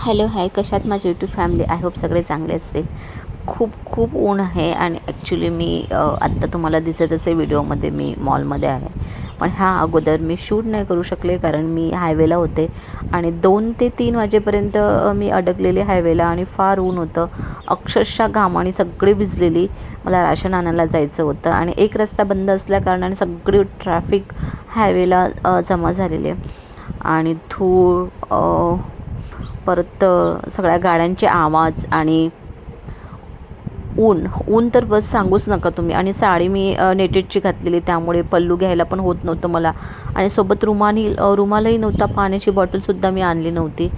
Hello hi कशात माझी YouTube family I hope सगळे चांगले असतील. खूप खूप ऊन आहे आणि ॲक्च्युली मी आत्ता तुम्हाला दिसत असे व्हिडिओमध्ये मी मॉलमध्ये आहे. पण ह्या अगोदर मी शूट नाही करू शकले कारण मी हायवेला होते आणि दोन ते तीन वाजेपर्यंत मी अडकलेले हायवेला आणि फार ऊन होतं. अक्षरशः घामाने सगळी भिजलेली. मला राशन आणायला जायचं होतं आणि एक रस्ता बंद असल्याकारणाने सगळी ट्रॅफिक हायवेला जमा झालेली आहे. आणि धूळ परत सगळ्या गाड्यांचे आवाज आणि ऊन. ऊन तर बस सांगूच नका तुम्ही. आणि साडी मी नेटेडची घातलेली त्यामुळे पल्लू घ्यायला पण होत नव्हतं मला. आणि सोबत रुमानी रुमालही नव्हता. पाण्याची बॉटलसुद्धा मी आणली नव्हती.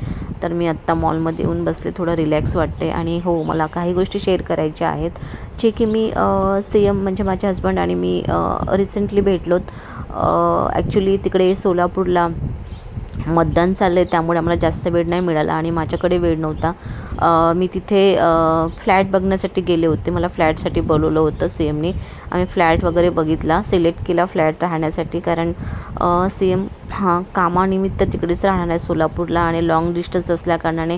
तर मी आत्ता मॉलमध्ये येऊन बसले. थोडं रिलॅक्स वाटते आणि हो मला काही गोष्टी शेअर करायच्या आहेत. जे की मी सी एम म्हणजे माझे हस्बंड आणि मी रिसेंटली भेटलोत. ॲक्च्युली तिकडे सोलापूरला मतदान चाललं आहे त्यामुळे आम्हाला जास्त वेळ नाही मिळाला आणि माझ्याकडे वेळ नव्हता. मी तिथे फ्लॅट बघण्यासाठी गेले होते. मला फ्लॅटसाठी बोलवलं होतं सी एमने आम्ही फ्लॅट वगैरे बघितला. सिलेक्ट केला फ्लॅट राहण्यासाठी. कारण सी एम हां कामानिमित्त तिकडेच राहणार आहे सोलापूरला आणि लाँग डिस्टन्स असल्याकारणाने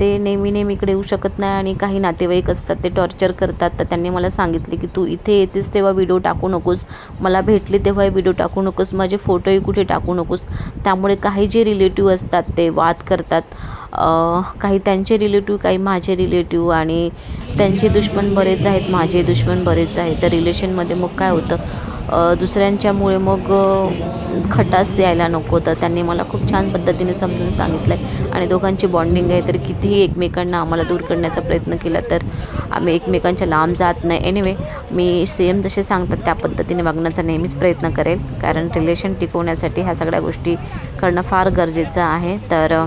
ते नेहमी नेहमी इकडे येऊ शकत नाही आणि काही नातेवाईक असतात ते टॉर्चर करतात. तर त्यांनी मला सांगितले की तू इथे येतेस तेव्हा व्हिडिओ टाकू नकोस. मला भेटली तेव्हा व्हिडिओ टाकू नकोस. माझे फोटोही कुठे टाकू नकोस. त्यामुळे काही जे रिलेटिव्ह असतात ते वाद करतात. काही त्यांचे रिलेटिव्ह काही माझे रिलेटिव्ह आणि त्यांचे दुश्मन बरेच आहेत माझे दुश्मन बरेच आहेत. तर रिलेशनमध्ये मग काय होतं? दुसऱ्यांच्यामुळे मग खटास द्यायला नको. तर त्यांनी मला खूप छान पद्धतीने समजून सांगितलं आहे आणि दोघांची बॉन्डिंग आहे. तर कितीही एकमेकांना आम्हाला दूर करण्याचा प्रयत्न केला तर आम्ही एकमेकांच्या लांब जात नाही. एनिवे मी सेम जसे सांगतात त्या पद्धतीने वागण्याचा नेहमीच प्रयत्न करेल. कारण रिलेशन टिकवण्यासाठी ह्या सगळ्या गोष्टी करणं फार गरजेचं आहे. तर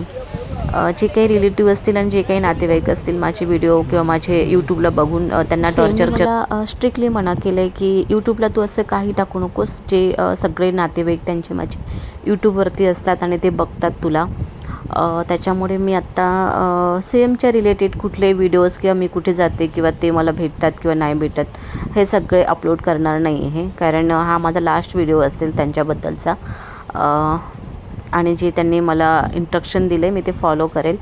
जे काही रिलेटिव्ह असतील आणि जे काही नातेवाईक असतील माझे व्हिडिओ किंवा माझे यूट्यूबला बघून त्यांना टॉर्चर स्ट्रिक्टली मना केलं आहे की यूट्यूबला तू असं काही टाकू नकोस जे सगळे नातेवाईक त्यांचे माझे यूट्यूबवरती असतात आणि ते बघतात तुला. त्याच्यामुळे मी आत्ता सेमच्या रिलेटेड कुठले व्हिडिओज किंवा मी कुठे जाते किंवा ते मला भेटतात किंवा नाही भेटत हे सगळे अपलोड करणार नाही आहे कारण हा माझा लास्ट व्हिडिओ असेल त्यांच्याबद्दलचा. आणि जे त्यांनी मला इंस्ट्रक्शन दिले मी ते फॉलो करेल.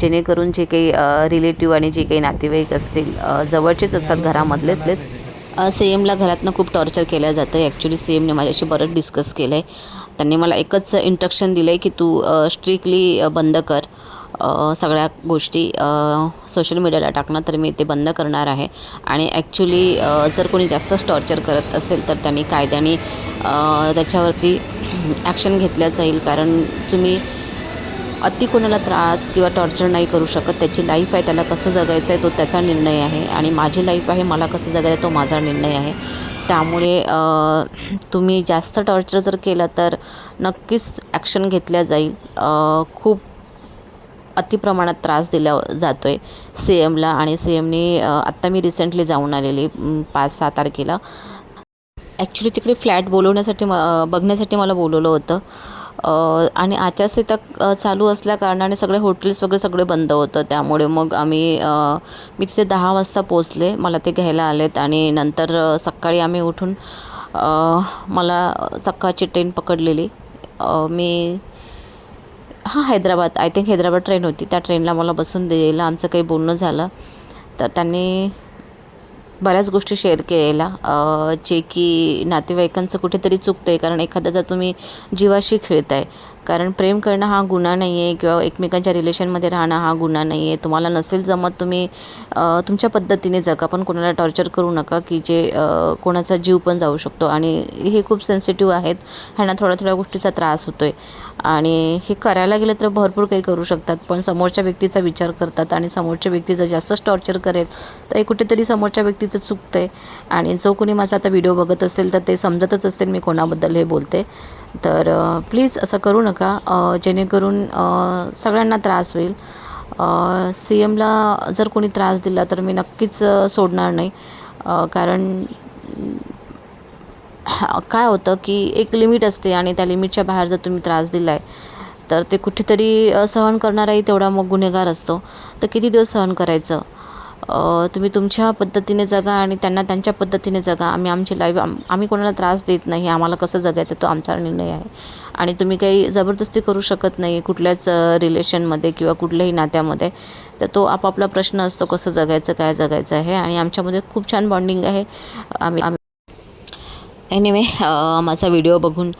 जेणेकरून जे काही रिलेटिव्ह आणि जे काही नातेवाईक असतील जवळचेच असतात घरामधलेच सी एमला घरातनं खूप टॉर्चर केलं जातं ॲक्च्युली सी एमने माझ्याशी बरंच डिस्कस केलं आहे त्यांनी मला एकच इंस्ट्रक्शन दिलं आहे की तू स्ट्रिक्टली बंद कर. सगळ्या गोष्टी सोशल मीडियाला टाकणं तर मी ते बंद करणार आहे. आणि ॲक्च्युली जर कोणी जास्तच टॉर्चर करत असेल तर त्यांनी कायद्याने त्याच्यावरती ॲक्शन घेतल्या जाईल. कारण तुम्ही अति कोणाला त्रास किंवा टॉर्चर नाही करू शकत. त्याची लाईफ आहे त्याला कसं जगायचं आहे तो त्याचा निर्णय आहे. आणि माझी लाईफ आहे मला कसं जगायचं आहे तो माझा निर्णय आहे. त्यामुळे तुम्ही जास्त टॉर्चर जर केलं तर नक्कीच ॲक्शन घेतल्या जाईल. खूप अतिप्रमाणात त्रास दिला जातो आहे सी एमला आणि सी एमने आत्ता मी रिसेंटली जाऊन आलेली पाच सहा तारखेला. ॲक्च्युली तिकडे फ्लॅट बोलवण्यासाठी म बघण्यासाठी मला बोलवलं होतं. आणि आचारसंहिता चालू असल्या कारणाने सगळे हॉटेल्स वगैरे सगळे बंद होतं. त्यामुळे मग आम्ही मी तिथे दहा वाजता पोचले मला ते घ्यायला आलेत आणि नंतर सकाळी आम्ही उठून मला सकाळची ट्रेन पकडलेली. मी हां Hyderabad. I think Hyderabad train होती. त्या ट्रेनला मला बसून द्यायला आमचं काही बोलणं झालं. तर त्यांनी बऱ्याच गोष्टी शेअर केलेल्या. जे की नातेवाईकांचं कुठेतरी चुकतं आहे कारण एखाद्याचा तुम्ही जीवाशी खेळताय. कारण प्रेम करणं हा गुन्हा नाही आहे किंवा एकमेकांच्या रिलेशनमध्ये राहणं हा गुन्हा नाही आहे तुम्हाला नसेल जमत तुम्ही तुमच्या पद्धतीने जगा. पण कोणाला टॉर्चर करू नका की जे कोणाचा जीव पण जाऊ शकतो. आणि हे खूप सेन्सिटिव्ह आहेत. ह्यांना थोड्या थोड्या गोष्टीचा त्रास होतो आहे आणि हे करायला गेलं तर भरपूर काही करू शकतात. पण समोरच्या व्यक्तीचा विचार करतात आणि समोरच्या व्यक्ती जर जास्तच टॉर्चर करेल तर हे कुठेतरी समोरच्या व्यक्तीचं चुकतं आहे आणि जो कोणी माझा आता व्हिडिओ बघत असेल तर ते समजतच असेल मी कोणाबद्दल हे बोलते. तर प्लीज असं करू नका. अ, जेणेकरून सगळ्यांना त्रास होईल. सी एमला जर कोणी त्रास दिला तर मी नक्कीच सोडणार नाही. कारण काय होतं की एक लिमिट असते आणि त्या लिमिटच्या बाहेर जर तुम्ही त्रास दिला आहे तर ते कुठेतरी सहन करणाराही तेवढा मग गुन्हेगार असतो. तर किती दिवस सहन करायचं? तुम्ही तुमच्या पद्धतीने जगा आणि त्यांना त्यांच्या पद्धतीने जगा. आम्ही आमची लाईफ आम आम्ही कोणाला त्रास देत नाही. आम्हाला कसं जगायचं तो आमचा निर्णय आहे. आणि तुम्ही काही जबरदस्ती करू शकत नाही कुठल्याच रिलेशनमध्ये किंवा कुठल्याही नात्यामध्ये. तर तो आपापला प्रश्न असतो कसं जगायचं काय जगायचं आहे. आणि आमच्यामध्ये खूप छान बॉन्डिंग आहे. आम्ही आम्ही एनिवे माझा व्हिडिओ बघून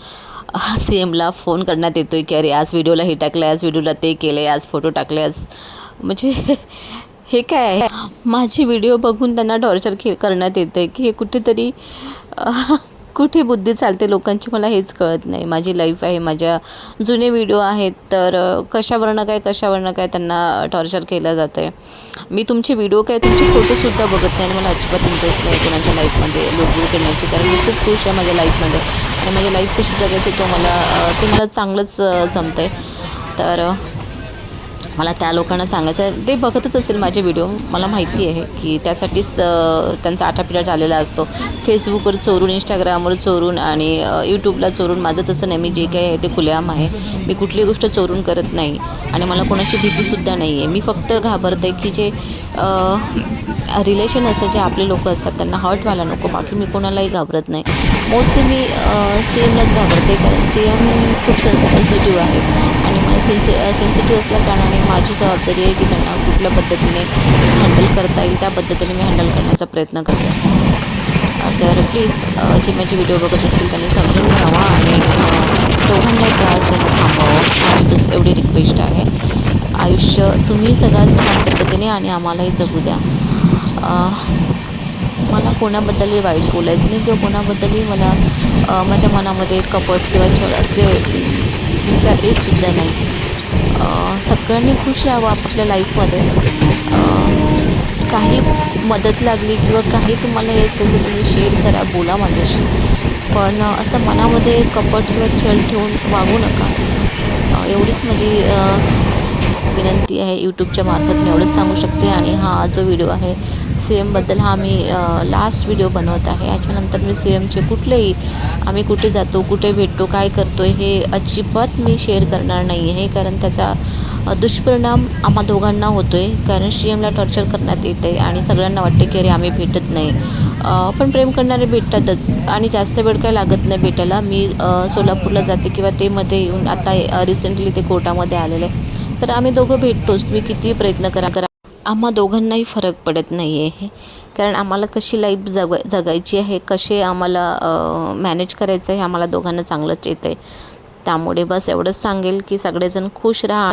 सी एमला फोन करण्यात येतो आहे की अरे आज व्हिडिओला हे टाकलं आज व्हिडिओला ते केलं आहे आज फोटो टाकले आज म्हणजे हे काय आहे? माझी व्हिडिओ बघून त्यांना टॉर्चर के करण्यात येतं आहे की हे कुठेतरी कुठे बुद्धी चालते लोकांची मला हेच कळत नाही. माझी लाईफ आहे माझ्या जुने व्हिडिओ आहेत तर कशावरनं काय कशावरनं काय त्यांना टॉर्चर केलं जातं आहे मी तुमचे व्हिडिओ काय तुमचे फोटोसुद्धा बघत नाही आणि मला अजिबात इंटरेस्ट नाही कोणाच्या लाईफमध्ये लुडबुड करण्याची. कारण मी खूप खुश आहे माझ्या लाईफमध्ये आणि माझी लाईफ कशी जगायची तो मला ते मला चांगलंच जमतं आहे तर मला त्या लोकांना सांगायचं आहे. ते बघतच असेल माझे व्हिडिओ मला माहिती आहे की त्यासाठीच त्यांचा त्यांचा आटापिटा झालेला असतो. फेसबुकवर चोरून इंस्टाग्रामवर चोरून आणि यूट्यूबला चोरून माझं तसं नाही. मी जे काही आहे ते खुलेआम आहे. मी कुठली गोष्ट चोरून करत नाही. आणि मला कोणाची भीतीसुद्धा नाही आहे. मी फक्त घाबरते की जे रिलेशन असं जे आपले लोक असतात त्यांना हर्ट व्हायला नको. बाकी मी कोणालाही घाबरत नाही. मोस्टली मी सी एमलाच घाबरते. कारण सी एम खूप सेन्सिटिव्ह आहे. आणि सेन्सि सेन्सिटिव्ह असल्या कारणाने माझी जबाबदारी आहे की त्यांना कुठल्या पद्धतीने हँडल करता येईल त्या पद्धतीने मी हँडल करण्याचा प्रयत्न करते. तर प्लीज जे माझे व्हिडिओ बघत असतील त्यांनी समजून घ्यावा आणि दोघांना दोघांनाही त्रास देणं थांबवावं माझी बस एवढी रिक्वेस्ट आहे. आयुष्य तुम्ही सगळ्यात छान पद्धतीने आणि आम्हालाही जगू द्या. मला कोणाबद्दलही वाईट बोलायचं नाही किंवा कोणाबद्दलही मला माझ्या मनामध्ये कपट किंवा छळ असले विचार नाही. सगळ्यांनी खुश राहावं आपल्या लाईफमध्ये काही मदत लागली किंवा काही तुम्हाला हे असेल तर तुम्ही शेअर करा बोला माझ्याशी. पण असं मनामध्ये कपट किंवा छळ ठेवून वागू नका. एवढीच माझी विनंती आहे यूट्यूबच्या मार्फत मी एवढंच सांगू शकते आणि हा जो व्हिडिओ आहे सी एमबद्दल हा मी लास्ट व्हिडिओ बनवत आहे. याच्यानंतर मी सी एमचे कुठलेही आम्ही कुठे जातो कुठे भेटतो काय करतो आहे हे अजिबात मी शेअर करणार नाही आहे कारण त्याचा दुष्परिणाम आम्हा दोघांना होतो आहे कारण सी एमला टॉर्चर करण्यात येते आणि सगळ्यांना वाटते की अरे आम्ही भेटत नाही. पण प्रेम करणारे भेटतातच. आणि जास्त वेळ काय लागत नाही भेटायला. मी सोलापूरला जाते किंवा ते मध्ये येऊन आता रिसेंटली ते कोर्टामध्ये आलेलं. आहे तर आम्ही दोघं भेटतोच. तुम्ही किती प्रयत्न करा. करा. आम्हा दोघांनाही फरक पडत नाही आहे कारण आम्हाला कशी लाईफ जग जगायची आहे कसे आम्हाला मॅनेज करायचं आहे आम्हाला दोघांना चांगलंच येतं आहे त्यामुळे बस एवढंच सांगेल की सगळेजण खुश राहा.